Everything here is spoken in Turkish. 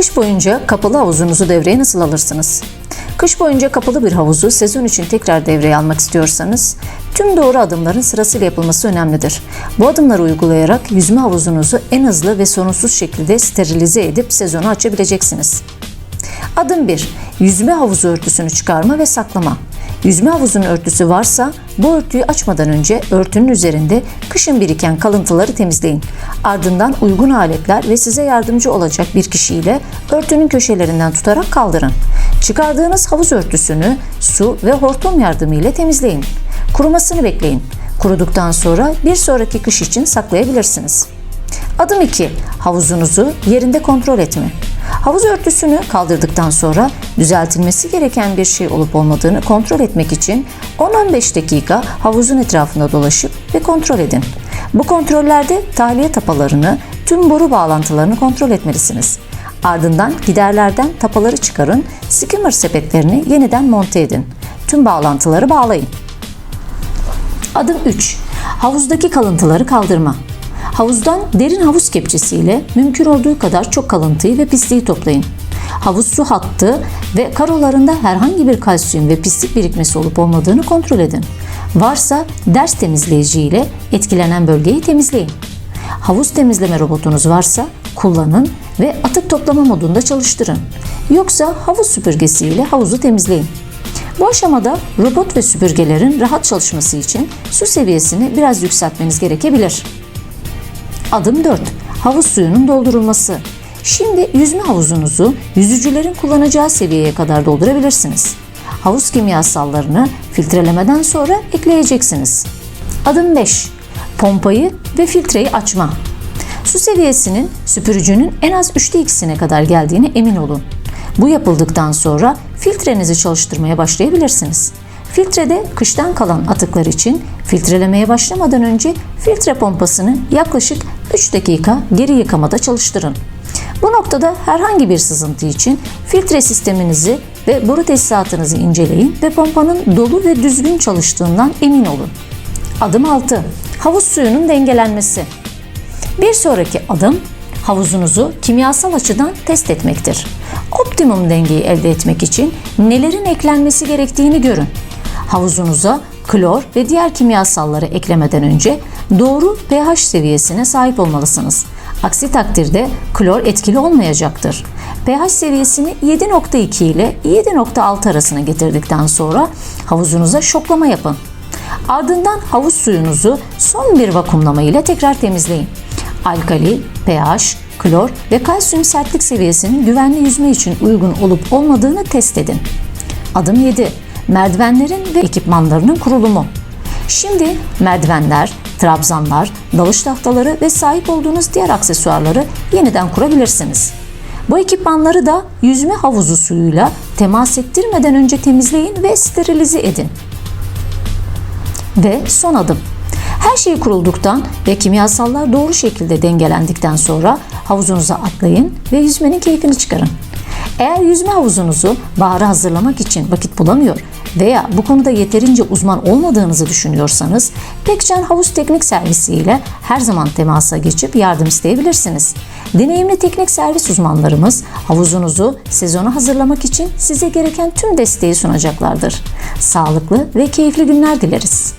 Kış boyunca kapalı havuzunuzu devreye nasıl alırsınız? Kış boyunca kapalı bir havuzu sezon için tekrar devreye almak istiyorsanız tüm doğru adımların sırasıyla yapılması önemlidir. Bu adımları uygulayarak yüzme havuzunuzu en hızlı ve sorunsuz şekilde sterilize edip sezonu açabileceksiniz. Adım 1. Yüzme havuzu örtüsünü çıkarma ve saklama. Yüzme havuzunun örtüsü varsa bu örtüyü açmadan önce örtünün üzerinde kışın biriken kalıntıları temizleyin. Ardından uygun aletler ve size yardımcı olacak bir kişiyle örtünün köşelerinden tutarak kaldırın. Çıkardığınız havuz örtüsünü su ve hortum yardımıyla temizleyin. Kurumasını bekleyin. Kuruduktan sonra bir sonraki kış için saklayabilirsiniz. Adım 2. Havuzunuzu yerinde kontrol etme. Havuz örtüsünü kaldırdıktan sonra düzeltilmesi gereken bir şey olup olmadığını kontrol etmek için 10-15 dakika havuzun etrafında dolaşıp ve kontrol edin. Bu kontrollerde tahliye tapalarını, tüm boru bağlantılarını kontrol etmelisiniz. Ardından giderlerden tapaları çıkarın, skimmer sepetlerini yeniden monte edin. Tüm bağlantıları bağlayın. Adım 3. Havuzdaki kalıntıları kaldırma. Havuzdan derin havuz kepçesiyle mümkün olduğu kadar çok kalıntıyı ve pisliği toplayın. Havuz su hattı ve karolarında herhangi bir kalsiyum ve pislik birikmesi olup olmadığını kontrol edin. Varsa ders temizleyici ile etkilenen bölgeyi temizleyin. Havuz temizleme robotunuz varsa kullanın ve atık toplama modunda çalıştırın. Yoksa havuz süpürgesiyle havuzu temizleyin. Bu aşamada robot ve süpürgelerin rahat çalışması için su seviyesini biraz yükseltmeniz gerekebilir. Adım 4. Havuz suyunun doldurulması. Şimdi yüzme havuzunuzu yüzücülerin kullanacağı seviyeye kadar doldurabilirsiniz. Havuz kimyasallarını filtrelemeden sonra ekleyeceksiniz. Adım 5. Pompayı ve filtreyi açma. Su seviyesinin süpürücünün en az 3'te 2'sine kadar geldiğine emin olun. Bu yapıldıktan sonra filtrenizi çalıştırmaya başlayabilirsiniz. Filtrede kıştan kalan atıklar için filtrelemeye başlamadan önce filtre pompasını yaklaşık 3 dakika geri yıkamada çalıştırın. Bu noktada herhangi bir sızıntı için filtre sisteminizi ve boru tesisatınızı inceleyin ve pompanın dolu ve düzgün çalıştığından emin olun. Adım 6. Havuz suyunun dengelenmesi. Bir sonraki adım havuzunuzu kimyasal açıdan test etmektir. Optimum dengeyi elde etmek için nelerin eklenmesi gerektiğini görün. Havuzunuza klor ve diğer kimyasalları eklemeden önce doğru pH seviyesine sahip olmalısınız. Aksi takdirde klor etkili olmayacaktır. pH seviyesini 7.2 ile 7.6 arasına getirdikten sonra havuzunuza şoklama yapın. Ardından havuz suyunuzu son bir vakumlama ile tekrar temizleyin. Alkali, pH, klor ve kalsiyum sertlik seviyesinin güvenli yüzme için uygun olup olmadığını test edin. Adım 7. Merdivenlerin ve ekipmanlarının kurulumu. Şimdi merdivenler, trabzanlar, dalış tahtaları ve sahip olduğunuz diğer aksesuarları yeniden kurabilirsiniz. Bu ekipmanları da yüzme havuzu suyuyla temas ettirmeden önce temizleyin ve sterilize edin. Ve son adım. Her şey kurulduktan ve kimyasallar doğru şekilde dengelendikten sonra havuzunuza atlayın ve yüzmenin keyfini çıkarın. Eğer yüzme havuzunuzu bahara hazırlamak için vakit bulamıyor veya bu konuda yeterince uzman olmadığınızı düşünüyorsanız Pekcan Havuz Teknik Servisi ile her zaman temasa geçip yardım isteyebilirsiniz. Deneyimli teknik servis uzmanlarımız havuzunuzu sezona hazırlamak için size gereken tüm desteği sunacaklardır. Sağlıklı ve keyifli günler dileriz.